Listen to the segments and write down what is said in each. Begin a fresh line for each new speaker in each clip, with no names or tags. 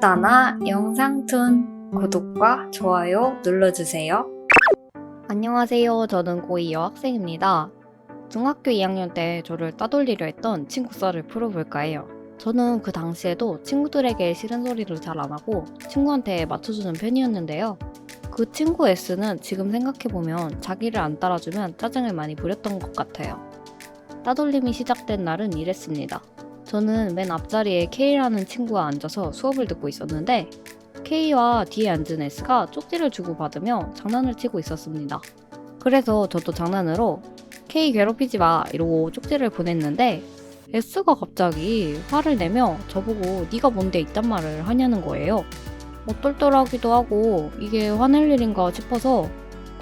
불다나 영상툰 구독과 좋아요 눌러주세요.
안녕하세요. 저는 고2 여학생입니다. 중학교 2학년 때 저를 따돌리려 했던 친구 썰을 풀어볼까 해요. 저는 그 당시에도 친구들에게 싫은 소리를 잘 안 하고 친구한테 맞춰주는 편이었는데요. 그 친구 S는 지금 생각해보면 자기를 안 따라주면 짜증을 많이 부렸던 것 같아요. 따돌림이 시작된 날은 이랬습니다. 저는 맨 앞자리에 K라는 친구와 앉아서 수업을 듣고 있었는데 K와 뒤에 앉은 S가 쪽지를 주고 받으며 장난을 치고 있었습니다. 그래서 저도 장난으로 K 괴롭히지 마 이러고 쪽지를 보냈는데 S가 갑자기 화를 내며 저보고 네가 뭔데 이딴 말을 하냐는 거예요. 어떨떨하기도 하고 이게 화낼 일인가 싶어서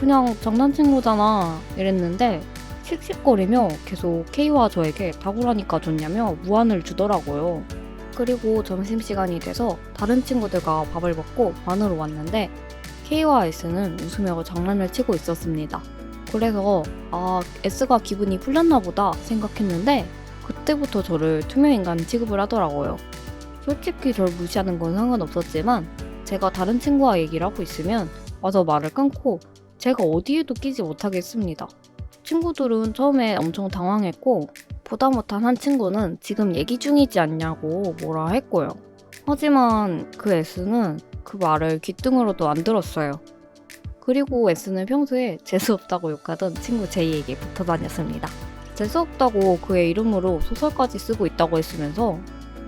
그냥 장난친 거잖아 이랬는데 씩씩거리며 계속 K와 저에게 다굴하니까 좋냐며 무안을 주더라고요. 그리고 점심시간이 돼서 다른 친구들과 밥을 먹고 반으로 왔는데 K와 S는 웃으며 장난을 치고 있었습니다. 그래서 아 S가 기분이 풀렸나 보다 생각했는데 그때부터 저를 투명인간 취급을 하더라고요. 솔직히 절 무시하는 건 상관없었지만 제가 다른 친구와 얘기를 하고 있으면 와서 말을 끊고 제가 어디에도 끼지 못하겠습니다. 친구들은 처음에 엄청 당황했고 보다 못한 한 친구는 지금 얘기 중이지 않냐고 뭐라 했고요. 하지만 그 S는 그 말을 귀등으로도 안 들었어요. 그리고 S는 평소에 재수없다고 욕하던 친구 J에게 붙어 다녔습니다. 재수없다고 그의 이름으로 소설까지 쓰고 있다고 했으면서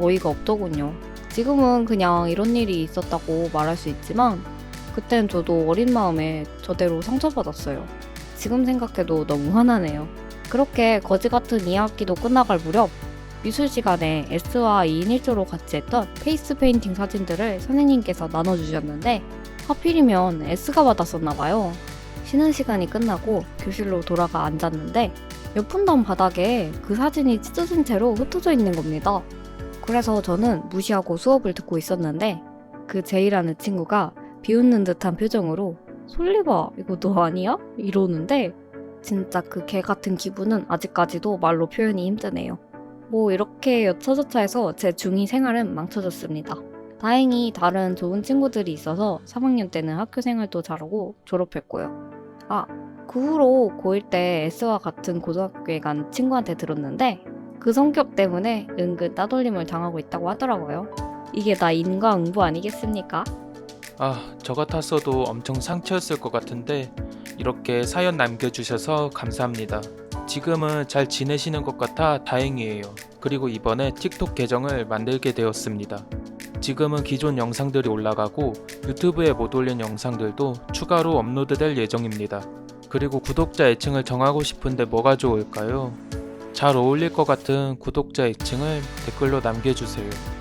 어이가 없더군요. 지금은 그냥 이런 일이 있었다고 말할 수 있지만 그땐 저도 어린 마음에 저대로 상처받았어요. 지금 생각해도 너무 화나네요. 그렇게 거지 같은 2학기도 끝나갈 무렵 미술 시간에 S와 2인 1조로 같이 했던 페이스 페인팅 사진들을 선생님께서 나눠주셨는데 하필이면 S가 받았었나 봐요. 쉬는 시간이 끝나고 교실로 돌아가 앉았는데 몇 분도 안 바닥에 그 사진이 찢어진 채로 흩어져 있는 겁니다. 그래서 저는 무시하고 수업을 듣고 있었는데 그 제이라는 친구가 비웃는 듯한 표정으로 솔리바 이거 너 아니야? 이러는데 진짜 그 개 같은 기분은 아직까지도 말로 표현이 힘드네요. 뭐 이렇게 여차저차 해서 제 중2 생활은 망쳐졌습니다. 다행히 다른 좋은 친구들이 있어서 3학년 때는 학교 생활도 잘하고 졸업했고요. 아, 그 후로 고1 때 S와 같은 고등학교에 간 친구한테 들었는데 그 성격 때문에 은근 따돌림을 당하고 있다고 하더라고요. 이게 다 인과응보 아니겠습니까?
아, 저 같았어도 엄청 상처였을 것 같은데 이렇게 사연 남겨주셔서 감사합니다. 지금은 잘 지내시는 것 같아 다행이에요. 그리고 이번에 틱톡 계정을 만들게 되었습니다. 지금은 기존 영상들이 올라가고 유튜브에 못 올린 영상들도 추가로 업로드될 예정입니다. 그리고 구독자 애칭을 정하고 싶은데 뭐가 좋을까요? 잘 어울릴 것 같은 구독자 애칭을 댓글로 남겨주세요.